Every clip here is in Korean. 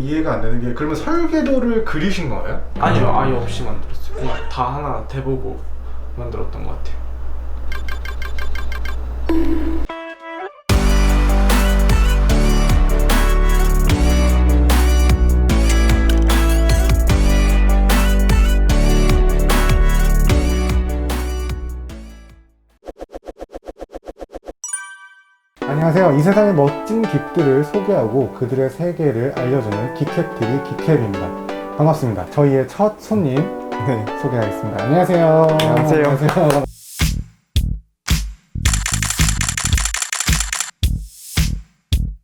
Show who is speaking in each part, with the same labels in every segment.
Speaker 1: 이해가 안 되는 게 그러면 설계도를 그리신 거예요?
Speaker 2: 아니요 아예 없이 만들었어요 그냥 다 하나 대보고 만들었던 것 같아요
Speaker 1: 안녕하세요. 이 세상의 멋진 긱들을 소개하고 그들의 세계를 알려주는 긱캐TV 긱캡입니다. 반갑습니다. 저희의 첫 손님 네, 소개하겠습니다. 안녕하세요.
Speaker 2: 안녕하세요.
Speaker 1: 안녕하세요.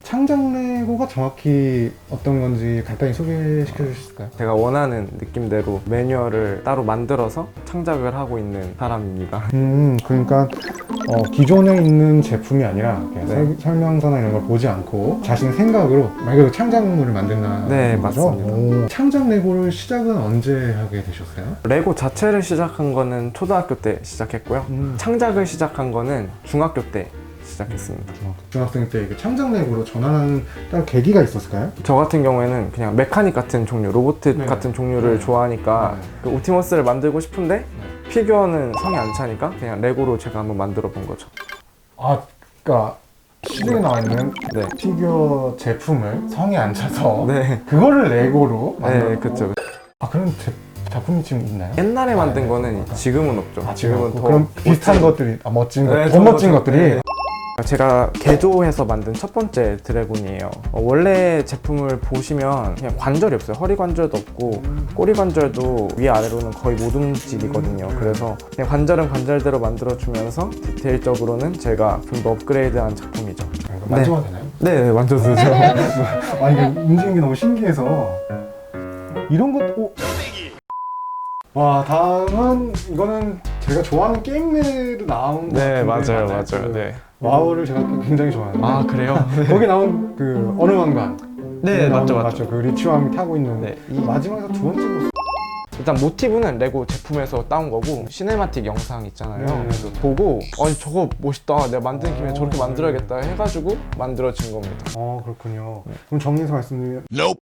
Speaker 1: 창작 레고가 정확히 어떤 건지 간단히 소개시켜 주실 수 있을까요?
Speaker 3: 제가 원하는 느낌대로 매뉴얼을 따로 만들어서 창작을 하고 있는 사람입니다.
Speaker 1: 음, 그러니까 어, 기존에 있는 제품이 아니라 그냥
Speaker 3: 네.
Speaker 1: 설- 설명서나 이런 걸 보지 않고 자신 생각으로 말 그대로 창작물을 만든다는
Speaker 3: 네,
Speaker 1: 거죠?
Speaker 3: 맞습니다.
Speaker 1: 오, 창작 레고를 시작은 언제 하게 되셨어요?
Speaker 3: 레고 자체를 시작한 거는 초등학교 때 시작했고요.
Speaker 1: 음,
Speaker 3: 창작을 시작한 거는 중학교 때 시작했습니다.
Speaker 1: 어, 중학생 때 이게 창작 레고로 전환하는 따로 계기가 있었을까요?
Speaker 3: 저 같은 경우에는 그냥 메카닉 같은 종류, 로봇
Speaker 1: 네.
Speaker 3: 같은 종류를
Speaker 1: 네.
Speaker 3: 좋아하니까
Speaker 1: 네.
Speaker 3: 그 옵티머스를 만들고 싶은데 피규어는 성이 안 차니까 그냥 레고로 제가 한번 만들어 본 거죠.
Speaker 1: 아, 그러니까 시중에 나와 있는
Speaker 3: 네.
Speaker 1: 피규어 제품을 성에 안 차서
Speaker 3: 네.
Speaker 1: 그거를 레고로
Speaker 3: 네,
Speaker 1: 만들었고.
Speaker 3: 그쵸.
Speaker 1: 아, 그런 제, 작품이 지금 있나요?
Speaker 3: 옛날에
Speaker 1: 아,
Speaker 3: 만든
Speaker 1: 네.
Speaker 3: 거는 지금은 없죠.
Speaker 1: 아,
Speaker 3: 지금은
Speaker 1: 지금
Speaker 3: 더
Speaker 1: 그럼 비슷한
Speaker 3: 멋진-
Speaker 1: 것들이 아, 멋진 것,
Speaker 3: 네,
Speaker 1: 더 멋진- 것들이
Speaker 3: 네. 제가 개조해서 만든 첫 번째 드래곤이에요. 어, 원래 제품을 보시면 그냥 관절이 없어요. 허리 관절도 없고 꼬리 관절도 위아래로는 거의 못 움직이거든요.
Speaker 1: 음.
Speaker 3: 그래서 그냥 관절은 관절대로 만들어주면서 디테일적으로는 제가 좀 더 업그레이드한 작품이죠.
Speaker 1: 이거 만져봐도 되나요?
Speaker 3: 네, 네 만져도 되죠.
Speaker 1: 아 이게 움직이는 게 너무 신기해서 이런 것도 오. 와 다음은 이거는 제가 좋아하는 게임 내로 나온 것
Speaker 3: 네,
Speaker 1: 같은데
Speaker 3: 맞아요,
Speaker 1: 맞나요?
Speaker 3: 맞아요.
Speaker 1: 그
Speaker 3: 네.
Speaker 1: 와우를 제가 굉장히 좋아하는데
Speaker 3: 아, 그래요?
Speaker 1: 거기 나온 그 어느 왕관
Speaker 3: 네,
Speaker 1: 나오는
Speaker 3: 맞죠,
Speaker 1: 거
Speaker 3: 맞죠.
Speaker 1: 그 리치 왕이 타고 있는
Speaker 3: 네.
Speaker 1: 이 마지막에서 두 번째 모습
Speaker 3: 일단 모티브는 레고 제품에서 따온 거고 시네마틱 영상 있잖아요.
Speaker 1: 네.
Speaker 3: 그래서 보고 아니 저거 멋있다. 내가 만든 김에 저렇게 만들어야겠다 해가지고 만들어진 겁니다.
Speaker 1: 어 그렇군요 그럼 정리해서 말씀드리면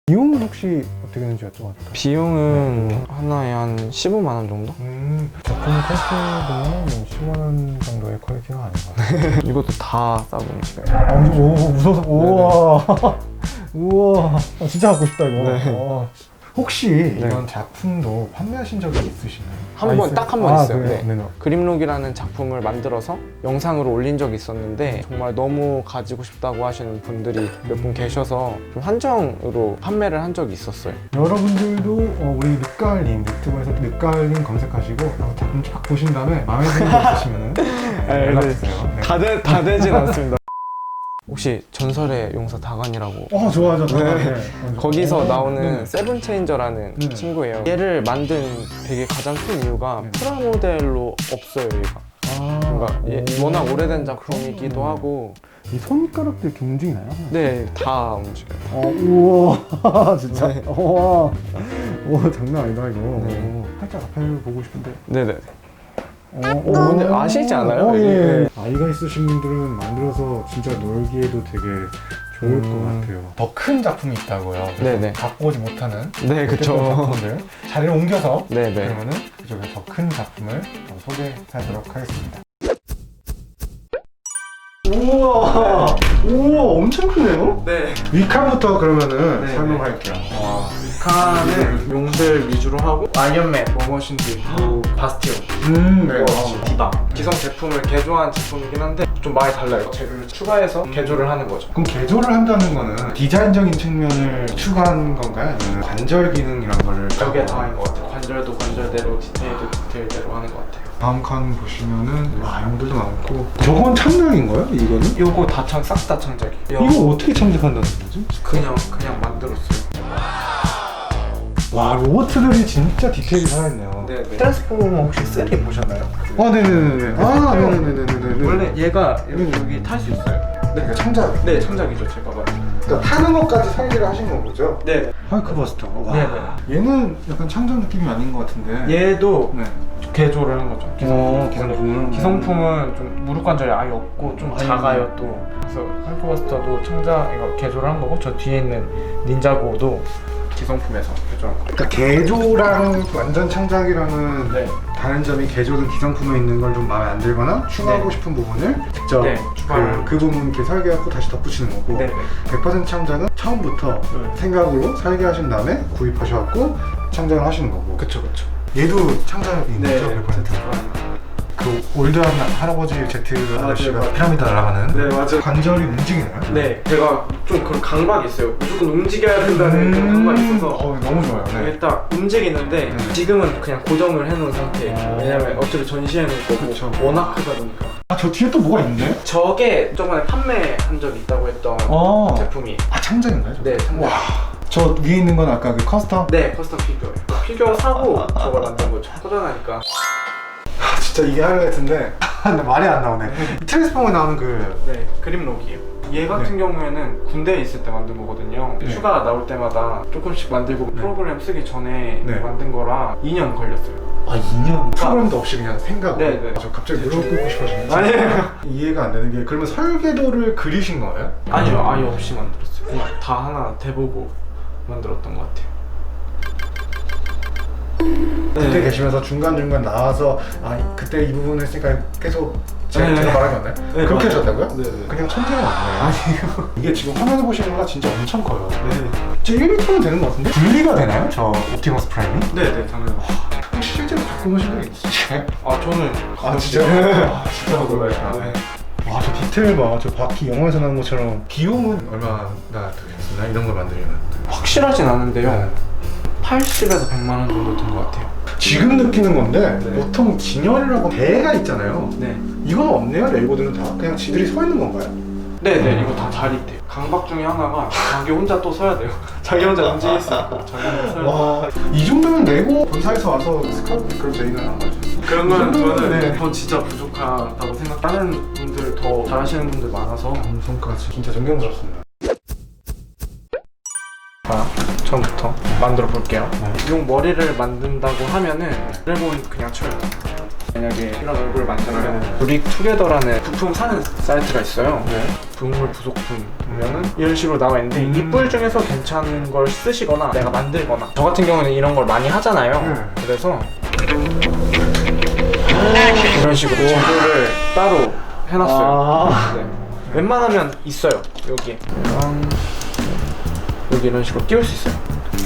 Speaker 1: 비용은 혹시 어떻게 되는지 돼요?
Speaker 3: 비용은 하나에 한 15만 원 정도?
Speaker 1: 음 제품 보면 10만 원 정도 의 퀄리티가 아닌 것 같아요.
Speaker 3: 이것도 다 싸보니까.
Speaker 1: 아, 오, 무서워서 우와. 우와. 아, 진짜 갖고 싶다 이거.
Speaker 3: 네.
Speaker 1: 어. 혹시 이런 작품도 판매하신 적이 있으신가요?
Speaker 3: 한
Speaker 1: 아,
Speaker 3: 번? 딱 한 번
Speaker 1: 아,
Speaker 3: 있어요.
Speaker 1: 그래요?
Speaker 3: 네.
Speaker 1: 네.
Speaker 3: 그림록이라는 작품을 만들어서 영상으로 올린 적이 있었는데 정말 너무 가지고 싶다고 하시는 분들이 몇 분 계셔서 좀 한정으로 판매를 한 적이 있었어요.
Speaker 1: 여러분들도 어, 우리 늑갈님 유튜브에서 늑갈님 검색하시고 한번 작품 쫙 보신 다음에 마음에 드는 거 있으시면
Speaker 3: 네,
Speaker 1: 연락 주세요 네.
Speaker 3: 다, 되, 다 되진 않습니다. 혹시 전설의 용사 다간이라고
Speaker 1: 어 좋아하죠
Speaker 3: 네. 거기서
Speaker 1: 어,
Speaker 3: 나오는
Speaker 1: 네.
Speaker 3: 세븐 체인저라는
Speaker 1: 네.
Speaker 3: 친구예요. 얘를 만든 되게 가장 큰 이유가
Speaker 1: 네.
Speaker 3: 프라모델로 없어요, 얘가.
Speaker 1: 아,
Speaker 3: 그러니까 얘
Speaker 1: 오.
Speaker 3: 워낙 오래된 작품이기도. 하고,
Speaker 1: 이 손가락들 이렇게 움직이나요?
Speaker 3: 네, 다 움직여요.
Speaker 1: 어, 우와, 진짜.
Speaker 3: 네.
Speaker 1: 우와, 우와, 장난 아니다, 이거.
Speaker 3: 네.
Speaker 1: 오, 살짝 앞에 보고 싶은데.
Speaker 3: 네네.
Speaker 1: 어,
Speaker 3: 어, 근데 아시지 않아요?
Speaker 1: 어, 예.
Speaker 3: 네.
Speaker 1: 아이가 있으신 분들은 만들어서 진짜 놀기에도 되게 좋을
Speaker 3: 음.
Speaker 1: 것 같아요. 더 큰 작품이 있다고요. 그래서
Speaker 3: 네네.
Speaker 1: 갖고 오지 못하는
Speaker 3: 네, 그쵸.
Speaker 1: 작품들 자리를 옮겨서
Speaker 3: 네네.
Speaker 1: 그러면은 그쪽에 더 큰 작품을 좀 소개하도록 하겠습니다. 우와, 우와, 엄청 크네요.
Speaker 3: 네.
Speaker 1: 위칸부터 그러면은
Speaker 3: 네,
Speaker 1: 설명할게요.
Speaker 3: 칸은 용들 위주로 하고, 아이언맨, 워머신도 있고, 바스티온.
Speaker 1: 음, 네.
Speaker 3: 어, 디바. 기성 제품을 개조한 제품이긴 한데, 좀 많이 달라요. 재료를 추가해서 개조를 하는 거죠.
Speaker 1: 그럼 개조를 한다는 거는 디자인적인 측면을 추가한 건가요? 아니면 관절 기능 이런 거를
Speaker 3: 저게 다인 것 같아요. 관절도 관절대로, 디테일도 디테일대로 하는 것 같아요.
Speaker 1: 다음 칸 보시면은 와 용들도 많고 저건 창작인 거예요? 이거는?
Speaker 3: 요거 다창 싹 다 창작이에요.
Speaker 1: 이거 어떻게 창작한다는 거지?
Speaker 3: 그냥 그냥 만들었어요.
Speaker 1: 와 로봇들이 진짜 디테일이 살아있네요.
Speaker 3: 네 네.
Speaker 2: 트랜스포머 혹시 3 보셨나요?
Speaker 1: 아 네네네네. 아 네네네네네.
Speaker 3: 원래 얘가 여기 탈수 있어요.
Speaker 1: 네, 창작.
Speaker 3: 네, 창작이죠, 제가 만든.
Speaker 1: 그러니까 타는 것까지 설계를 하신 거죠?
Speaker 3: 네.
Speaker 1: 헐크버스터. 와.
Speaker 3: 네,
Speaker 1: 얘는 약간 창전 느낌이 아닌 것 같은데.
Speaker 3: 얘도
Speaker 1: 네.
Speaker 3: 개조를 한 거죠.
Speaker 1: 어, 기성품은.
Speaker 3: 기성품은 좀 무릎 관절이 아예 없고 좀
Speaker 1: 아예
Speaker 3: 작아요 또. 그래서 헐크버스터도 창자 이거 개조를 한 거고 저 뒤에 있는 닌자고도 기성품에서 거.
Speaker 1: 그러니까 개조랑 완전 창작이랑은
Speaker 3: 네.
Speaker 1: 다른 점이 개조든 기성품에 있는 걸 좀 마음에 안 들거나 추가하고
Speaker 3: 네.
Speaker 1: 싶은 부분을 직접
Speaker 3: 네, 추가하는
Speaker 1: 그, 그 부분 이렇게 설계하고 다시 덧붙이는 거고
Speaker 3: 네. 네.
Speaker 1: 100% 창작은 처음부터
Speaker 3: 네.
Speaker 1: 생각으로 설계하신 다음에 구입하셔갖고 창작을 하시는 거고
Speaker 3: 그쵸 그쵸.
Speaker 1: 얘도 창작이 있는
Speaker 3: 네.
Speaker 1: 거죠 100%? 그 올드한 할아버지 제트 아저씨가
Speaker 3: 맞아요.
Speaker 1: 피라미드 날아가는
Speaker 3: 네, 맞아요.
Speaker 1: 관절이 움직이나요?
Speaker 3: 네. 제가 좀 그런 강박이 있어요. 무조건 움직여야 된다는 그런 강박이 있어서.
Speaker 1: 어, 너무 좋아요 네.
Speaker 3: 이게 딱 움직이는데
Speaker 1: 네.
Speaker 3: 지금은 그냥 고정을 해놓은 상태예요.
Speaker 1: 어.
Speaker 3: 왜냐면 어차피 전시해 놓을 거고
Speaker 1: 그쵸.
Speaker 3: 워낙 크다 보니까.
Speaker 1: 아 저 뒤에 또 뭐가 있네?
Speaker 3: 저게 저번에 판매한 적이 있다고 했던
Speaker 1: 어.
Speaker 3: 제품이.
Speaker 1: 아 창작인가요? 저거?
Speaker 3: 네, 참고.
Speaker 1: 저 위에 있는 건 아까 그 커스텀?
Speaker 3: 네, 커스텀 피규어예요. 피규어 사고 저걸 만든 거죠. 허전하니까.
Speaker 1: 아, 진짜 이게 하이라이트인데 근데 말이 안 나오네 트랜스포머에 나오는 그
Speaker 3: 네, 그림 록이에요. 얘 같은 경우에는 군대에 있을 때 만든 거거든요.
Speaker 1: 네.
Speaker 3: 휴가 나올 때마다 조금씩 만들고
Speaker 1: 네.
Speaker 3: 프로그램 쓰기 전에
Speaker 1: 네.
Speaker 3: 만든 거라 2년 걸렸어요.
Speaker 1: 아 2년 프로그램도 없이 그냥 생각으로
Speaker 3: 네, 네.
Speaker 1: 아, 저 갑자기 무릎 꿇고 싶어지네
Speaker 3: 아니에요.
Speaker 1: 이해가 안 되는 게 그러면 설계도를 그리신 거예요?
Speaker 3: 아니요, 아예 없이 만들었어요. 그냥 다 하나 대보고 만들었던 것 같아요.
Speaker 1: 그때 계시면서 중간중간 나와서 아 그때 이 부분을 했으니까 계속 제가,
Speaker 3: 네.
Speaker 1: 제가 말한 건데?
Speaker 3: 네,
Speaker 1: 그렇게
Speaker 3: 맞아요.
Speaker 1: 하셨다고요?
Speaker 3: 네, 네.
Speaker 1: 그냥 천재가 맞네
Speaker 3: 아니요.
Speaker 1: 이게 지금 화면에 보시는 거가 진짜 엄청 커요
Speaker 3: 네.
Speaker 1: 제 1m면 되는 것 같은데? 분리가 되나요? 저 옵티머스 프라임이?
Speaker 3: 네, 네, 당연히.
Speaker 1: 혹시 실제로 오신 적 있으세요?
Speaker 3: 아, 저는.
Speaker 1: 아 진짜요? 아 진짜
Speaker 3: 몰라요.
Speaker 1: 몰라요
Speaker 3: 네.
Speaker 1: 와 저 디테일 봐. 저 바퀴 영화에서 나온 것처럼 비용은 얼마나 들으셨나요? 이런 걸 만들면
Speaker 3: 확실하진 않은데요. 80에서 100만 원 정도 든 것 같아요.
Speaker 1: 지금 느끼는 건데
Speaker 3: 네.
Speaker 1: 보통 진열이라고 대가 있잖아요
Speaker 3: 네.
Speaker 1: 이건 없네요 레고들은 다 그냥 지들이 서 있는 건가요?
Speaker 3: 네, 네, 이거 다 자립돼요. 강박 중에 하나가 자기 혼자 또 서야 돼요. 자기 혼자 있고, 자기 혼자 서야 돼요.
Speaker 1: 와 이 정도면 레고 본사에서 와서 스카우트 그런 제의는 안 가죠
Speaker 3: 그런
Speaker 1: 건이 정도면
Speaker 3: 저는
Speaker 1: 네.
Speaker 3: 전 진짜 부족하다고 생각. 다른 분들 더 잘하시는 분들 많아서.
Speaker 1: 방송까지 진짜 존경스럽습니다
Speaker 3: 자, 처음부터 만들어 볼게요.
Speaker 1: 네.
Speaker 3: 용 머리를 만든다고 하면은 드래곤 그냥 쳐요. 만약에 이런 얼굴을 만들면
Speaker 1: 네.
Speaker 3: 브릭 투게더라는 부품 사는 사이트가 있어요.
Speaker 1: 네.
Speaker 3: 부물 부속품 보면은 이런 식으로 나와 있는데
Speaker 1: 음.
Speaker 3: 이뿔 중에서 괜찮은 걸 쓰시거나 내가 만들거나 저 같은 경우는 이런 걸 많이 하잖아요.
Speaker 1: 네.
Speaker 3: 그래서 이런 식으로 재료를 따로 해놨어요.
Speaker 1: 아.
Speaker 3: 네. 웬만하면 있어요 여기 이런 여기 이런 식으로 끼울 수 있어요.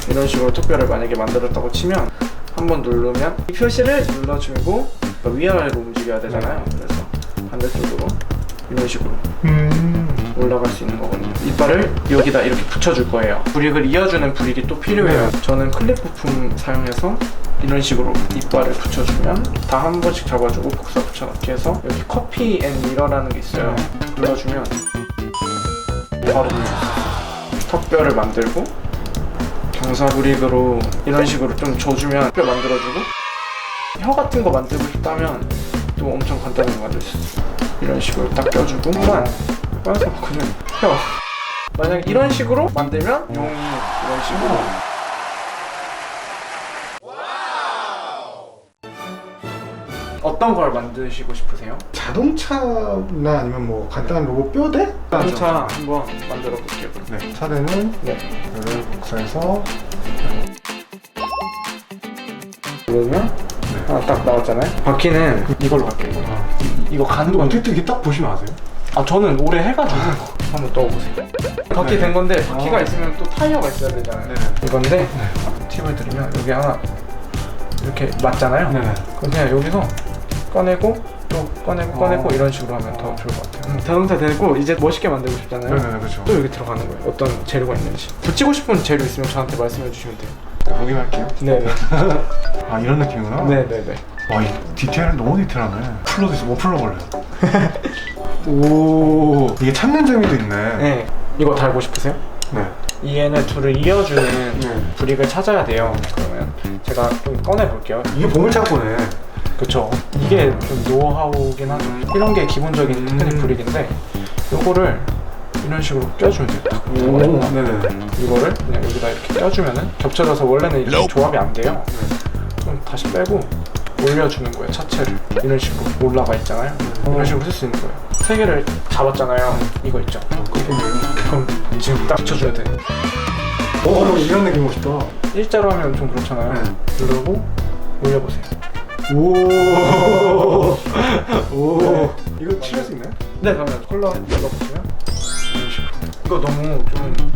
Speaker 3: 이런 식으로 특별을 만약에 만들었다고 치면 한번 누르면 이 표시를 눌러주고 위아래로 움직여야 되잖아요. 그래서 반대쪽으로 이런 식으로
Speaker 1: 음.
Speaker 3: 올라갈 수 있는 거거든요. 이빨을 여기다 이렇게 붙여줄 거예요. 브릭을 이어주는 브릭이 또 필요해요. 저는 클립 부품 사용해서 이런 식으로 이빨을 붙여주면 다 한 번씩 잡아주고 복사 붙여넣기 해서 여기 커피 앤 미러라는 게 있어요. 눌러주면 바로 눌러요 턱뼈를 만들고 경사 브릭으로 이런 식으로 좀 줘주면 뼈 만들어주고 혀 같은 거 만들고 싶다면 또 엄청 간단하게 만들 수 있어요. 이런 식으로 딱 껴주고 만. 빠져서 그냥 혀. 만약 이런 식으로 만들면 용이 이런 식으로 어떤 걸 만드시고 싶으세요?
Speaker 1: 자동차나 아니면 뭐 간단한 로봇 뼈대?
Speaker 3: 자동차 한번 만들어 볼게요.
Speaker 1: 네 차대는
Speaker 3: 네.
Speaker 1: 이거를 복사해서
Speaker 3: 그러면 하나 딱 나왔잖아요. 바퀴는 이걸로 갈게요.
Speaker 1: 아,
Speaker 3: 이거 가는 건
Speaker 1: 어떻게 이렇게 딱 보시면 아세요?
Speaker 3: 아 저는 올해 해가지고 한번 떠보세요. 바퀴
Speaker 1: 네.
Speaker 3: 된 건데 바퀴가
Speaker 1: 어.
Speaker 3: 있으면 또 타이어가 있어야 되잖아요.
Speaker 1: 네.
Speaker 3: 이건데 팁을 드리면 여기 하나 이렇게 맞잖아요.
Speaker 1: 네네.
Speaker 3: 그럼 그냥 여기서 꺼내고 또 꺼내고 꺼내고
Speaker 1: 어.
Speaker 3: 이런 식으로 하면 더 좋을 것 같아요. 자동차 되고 이제 멋있게 만들고 싶잖아요.
Speaker 1: 네네 그렇죠.
Speaker 3: 또 여기 들어가는 거예요. 어떤 재료가 있는지. 붙이고 싶은 재료 있으면 저한테 말씀해 주시면 돼요.
Speaker 1: 확인할게요.
Speaker 3: 네네.
Speaker 1: 아 이런 느낌이구나.
Speaker 3: 네네네.
Speaker 1: 와이 디테일 너무 디테일하네. 풀러도 있어. 뭐 풀러볼래요? 오 이게 찾는 재미도 있네.
Speaker 3: 네. 이거 달고 싶으세요?
Speaker 1: 네.
Speaker 3: 이 얘네 둘을 이어주는
Speaker 1: 네.
Speaker 3: 브릭을 찾아야 돼요. 그러면 제가 좀 꺼내 볼게요.
Speaker 1: 이게 보물 창고네.
Speaker 3: 그쵸. 이게 좀 노하우긴 하죠. 이런 게 기본적인
Speaker 1: 음.
Speaker 3: 테크닉 브릭인데 요거를
Speaker 4: 이런 식으로 껴주면 돼요. 딱.
Speaker 1: 네네.
Speaker 4: 이거를 그냥 여기다 이렇게 껴주면은 겹쳐져서 원래는 이렇게 조합이 안 돼요. 그럼 다시 빼고 올려주는 거예요 차체를 이런 식으로 올라가 있잖아요. 이런 식으로 쓸 수 있는 거예요. 세 개를 잡았잖아요. 이거 있죠. 그럼 지금 딱 붙여줘야 돼.
Speaker 1: 오, 이런 느낌 멋있다.
Speaker 4: 일자로 하면 좀 그렇잖아요.
Speaker 1: 네.
Speaker 4: 누르고 올려보세요.
Speaker 1: 오, 오. 이거 칠할 수 있나요?
Speaker 4: 네, 그러면 컬러 식으로. 이거 너무 좀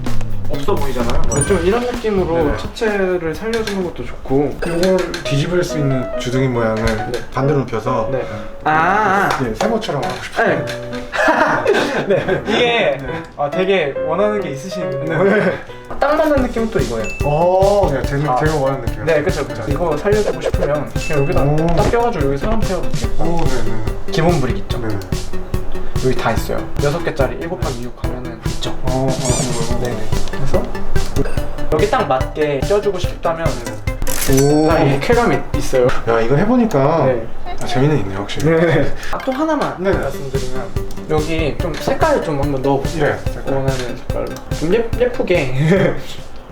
Speaker 4: 없어 보이잖아요. 좀 이런 느낌으로
Speaker 1: 네네.
Speaker 4: 차체를 살려주는 것도 좋고.
Speaker 1: 이걸 뒤집을 수 있는 주둥이 모양을
Speaker 4: 네.
Speaker 1: 반대로 눕혀서
Speaker 4: 네. 아,
Speaker 1: 네, 세모처럼 하고 싶어요.
Speaker 4: 네. 네. 이게 아, 되게 원하는 게 있으시는데 딱 맞는 느낌은 또 이거예요.
Speaker 1: 어, 네, 제가,
Speaker 4: 아.
Speaker 1: 제가 원하는 느낌.
Speaker 4: 네, 그쵸, 그쵸. 이거 살려주고 싶으면 그냥 여기다
Speaker 1: 오.
Speaker 4: 딱 껴가지고 여기 사람 세워볼게요.
Speaker 1: 오, 네네.
Speaker 4: 기본 브릭 있죠?
Speaker 1: 네네.
Speaker 4: 여기 다 있어요. 6개짜리 7 곱하기 6 하면은 있죠?
Speaker 1: 어, 어, 어.
Speaker 4: 네네. 그래서 여기 딱 맞게 껴주고 싶다면
Speaker 1: 오.
Speaker 4: 딱 쾌감이 있어요.
Speaker 1: 야, 이거 해보니까
Speaker 4: 네.
Speaker 1: 아, 재미는 있네요, 확실히.
Speaker 4: 네. 아, 또 하나만
Speaker 1: 네네.
Speaker 4: 말씀드리면 여기 좀 색깔 좀 한번 넣어보세요.
Speaker 1: 네, 색깔.
Speaker 4: 원하는 색깔로. 좀 예, 예쁘게.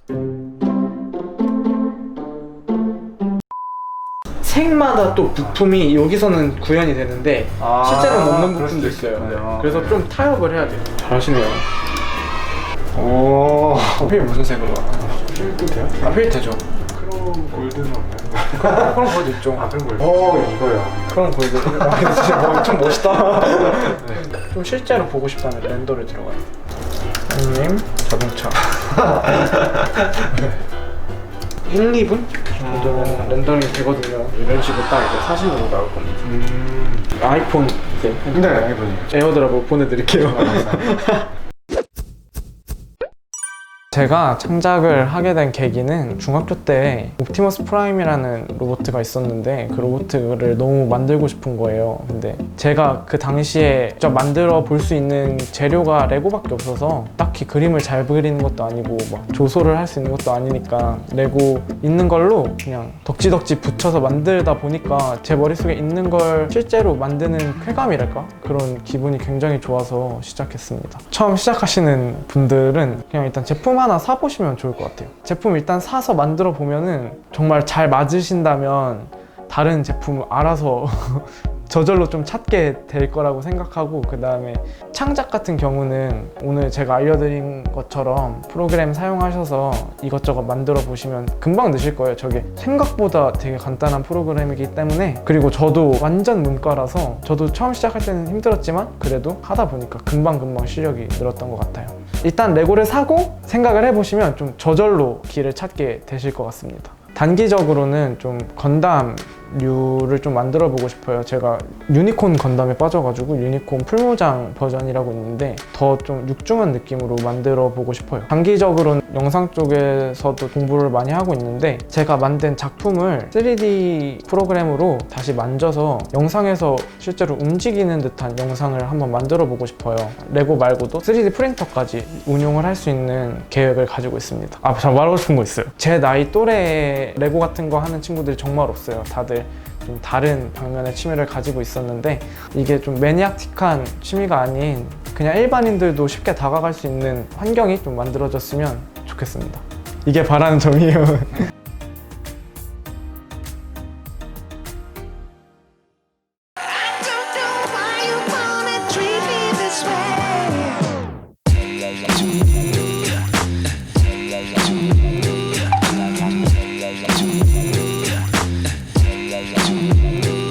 Speaker 4: 색마다 또 부품이 여기서는 구현이 되는데
Speaker 1: 아,
Speaker 4: 실제로는 없는
Speaker 1: 그럴
Speaker 4: 부품도
Speaker 1: 수도
Speaker 4: 있어요.
Speaker 1: 있겠네요.
Speaker 4: 그래서
Speaker 1: 네.
Speaker 4: 좀 타협을 해야 돼요. 잘하시네요.
Speaker 1: 오.
Speaker 4: 휠 무슨 색으로?
Speaker 1: 끝이요?
Speaker 4: 아, 휠 되죠.
Speaker 1: 골드는 없나요?
Speaker 4: 그런 그런 거도 있죠.
Speaker 1: 아, 그런 거요? 어, 이거요.
Speaker 4: 그런 골드. 아, 근데 진짜 뭐, 좀 멋있다. 좀 실제로 보고 싶다면 렌더를 들어가요. 형님 자동차. 1, 2분 정도면 렌더링이 되거든요. 이런 식으로 딱 이제 사진으로 나올 겁니다.
Speaker 1: 음.
Speaker 4: 아이폰 이제
Speaker 1: 네, 아이폰이요.
Speaker 4: 에어드랍으로 보내드릴게요.
Speaker 3: 제가 창작을 하게 된 계기는 중학교 때 옵티머스 프라임이라는 로봇가 있었는데 그 로봇을 너무 만들고 싶은 거예요. 근데 제가 그 당시에 직접 만들어 볼 수 있는 재료가 레고밖에 없어서 딱히 그림을 잘 그리는 것도 아니고 막 조소를 할 수 있는 것도 아니니까 레고 있는 걸로 그냥 덕지덕지 붙여서 만들다 보니까 제 머릿속에 있는 걸 실제로 만드는 쾌감이랄까? 그런 기분이 굉장히 좋아서 시작했습니다. 처음 시작하시는 분들은 그냥 일단 제품 하나 사보시면 좋을 것 같아요. 제품 일단 사서 만들어 보면은 정말 잘 맞으신다면 다른 제품 알아서 저절로 좀 찾게 될 거라고 생각하고 그 다음에 창작 같은 경우는 오늘 제가 알려드린 것처럼 프로그램 사용하셔서 이것저것 만들어 보시면 금방 느실 거예요. 저게 생각보다 되게 간단한 프로그램이기 때문에 그리고 저도 완전 문과라서 저도 처음 시작할 때는 힘들었지만 그래도 하다 보니까 금방금방 실력이 늘었던 것 같아요. 일단 레고를 사고 생각을 해보시면 좀 저절로 길을 찾게 되실 것 같습니다. 단기적으로는 좀 건담 류를 좀 만들어 보고 싶어요. 제가 유니콘 건담에 빠져가지고 유니콘 풀무장 버전이라고 있는데 더 좀 육중한 느낌으로 만들어 보고 싶어요. 단기적으로는 영상 쪽에서도 공부를 많이 하고 있는데 제가 만든 작품을 3D 프로그램으로 다시 만져서 영상에서 실제로 움직이는 듯한 영상을 한번 만들어 보고 싶어요. 레고 말고도 3D 프린터까지 운용을 할 수 있는 계획을 가지고 있습니다. 아, 저 말하고 싶은 거 있어요. 제 나이 또래 레고 같은 거 하는 친구들이 정말 없어요. 다들 좀 다른 방면의 취미를 가지고 있었는데 이게 좀 매니악틱한 취미가 아닌 그냥 일반인들도 쉽게 다가갈 수 있는 환경이 좀 만들어졌으면 좋겠습니다. 이게 바라는 점이에요.